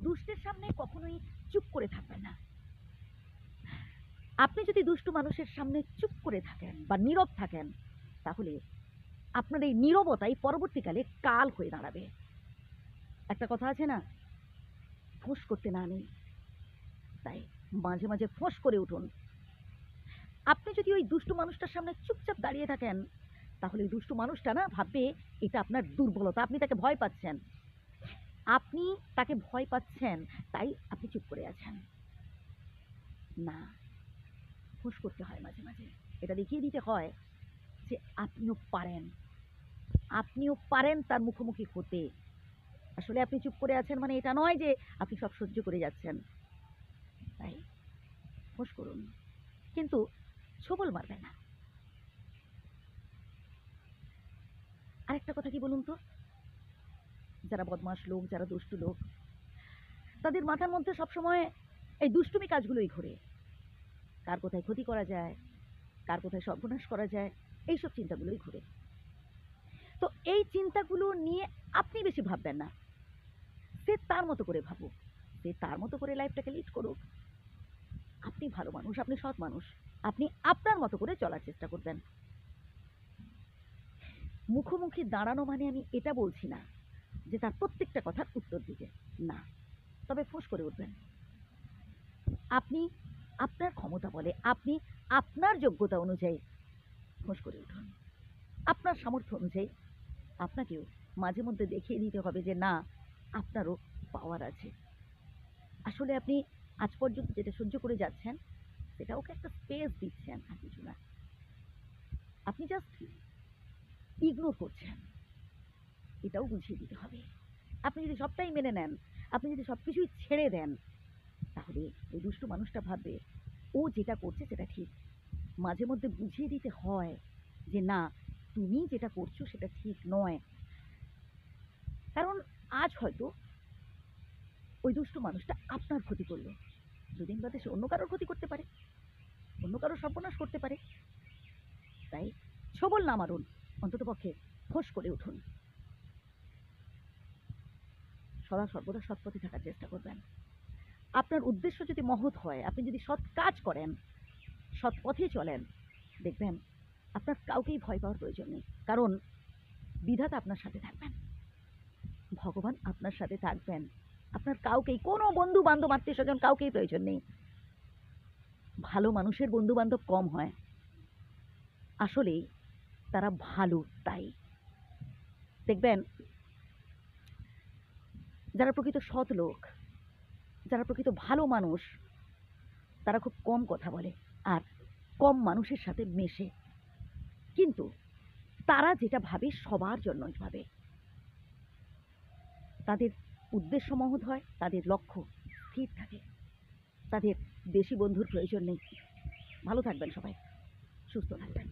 দুষ্টের সামনে কখনোই চুপ করে থাকবেন না। আপনি যদি দুষ্টু মানুষের সামনে চুপ করে থাকেন বা নীরব থাকেন, তাহলে আপনার এই নীরবতাই পরবর্তীকালে কাল হয়ে দাঁড়াবে। একটা কথা আছে না? ফোঁস করতে না নেই। তাই মাঝে মাঝে ফোঁস করে উঠুন। আপনি যদি ওই দুষ্টু মানুষটার সামনে চুপচাপ দাঁড়িয়ে থাকেন, তাহলে ওই দুষ্টু মানুষটা না ভাববে, এটা আপনার দুর্বলতা, আপনি তাকে ভয় পাচ্ছেন। আপনি তাকে ভয় পাচ্ছেন, তাই আপনি চুপ করে আছেন। না ফোঁস করতে হয় মাঝে মাঝে। এটা দেখিয়ে দিতে হয় যে আপনিও পারেন। আপনিও পারেন তার মুখোমুখি হতে। আসলে আপনি চুপ করে আছেন মানে এটা নয় যে আপনি সব সহ্য করে যাচ্ছেন। তাই ফোঁস করুন। কিন্তু ছবল মারবে না। আরেকটা কথা কি বলুন তো? যারা বদমাশ লোক, যারা দুষ্টু লোক, তাদের মাথার মধ্যে সবসময় এই দুষ্টুমি কাজগুলোই ঘোরে। কার কোথায় ক্ষতি করা যায়, কার কোথায় সর্বনাশ করা যায়, এইসব চিন্তাগুলোই ঘোরে। তো এই চিন্তাগুলো নিয়ে আপনি বেশি ভাববেন না। সে তার মতো করে ভাবুক, সে তার মতো করে লাইফটাকে লিড করুক। আপনি ভালো মানুষ, আপনি সৎ মানুষ, আপনি আপনার মতো করে চলার চেষ্টা করবেন। মুখোমুখি দাঁড়ানো মানে আমি এটা বলছি না। যে তার প্রত্যেকটা কথার উত্তর দিতে না, তবে ফোঁস করে উঠবেন। আপনি আপনার ক্ষমতা বলে, আপনি আপনার যোগ্যতা অনুযায়ী ফোঁস করে উঠুন। আপনার সামর্থ্য অনুযায়ী আপনাকেও মাঝে মধ্যে দেখিয়ে দিতে হবে যে, না, আপনারও পাওয়ার আছে। আসলে আপনি আজ পর্যন্ত যেটা সহ্য করে যাচ্ছেন, সেটা ওকে একটা স্পেস দিচ্ছেন আর কিছু না। আপনি জাস্ট ইগনোর করছেন। এটাও বুঝিয়ে দিতে হবে। আপনি যদি সবটাই মেনে নেন, আপনি যদি সব কিছুই ছেড়ে দেন, তাহলে ওই দুষ্টু মানুষটা ভাববে, ও যেটা করছে সেটা ঠিক। মাঝে মধ্যে বুঝিয়ে দিতে হয় যে না, তুমি যেটা করছ সেটা ঠিক নয়। কারণ আজ হয়তো ওই দুষ্টু মানুষটা আপনার ক্ষতি করল। দুদিন বাদে সে অন্য কারোর ক্ষতি করতে পারে, অন্য কারোর সর্বনাশ করতে পারে। তাই ছবল না মারুন অন্তত পক্ষে ফোঁস করে উঠুন। সদা সর্বদা সৎ পথে থাকার চেষ্টা করবেন। আপনার উদ্দেশ্য যদি মহৎ হয়, আপনি যদি সৎ কাজ করেন, সৎ পথে চলেন, দেখবেন আপনার কাউকেই ভয় পাওয়ার প্রয়োজন নেই। কারণ বিধাতা আপনার সাথে থাকবেন। ভগবান আপনার সাথে থাকবেন। আপনার কাউকেই, কোনো বন্ধু বান্ধব আত্মীয় স্বজন কাউকেই প্রয়োজন নেই। ভালো মানুষের বন্ধু বান্ধব কম হয়। আসলেই তারা ভালো তাই। দেখবেন যারা প্রকৃত সৎ লোক, যারা প্রকৃত ভালো মানুষ, তারা খুব কম কথা বলে আর কম মানুষের সাথে মেশে। কিন্তু তারা যেটা ভাবে সবার জন্যই ভাবে। তাদের উদ্দেশ্য মহৎ হয়, তাদের লক্ষ্য স্থির থাকে। তাদের বেশি বন্ধুর প্রয়োজন নেই। ভালো থাকবেন সবাই, সুস্থ থাকবেন।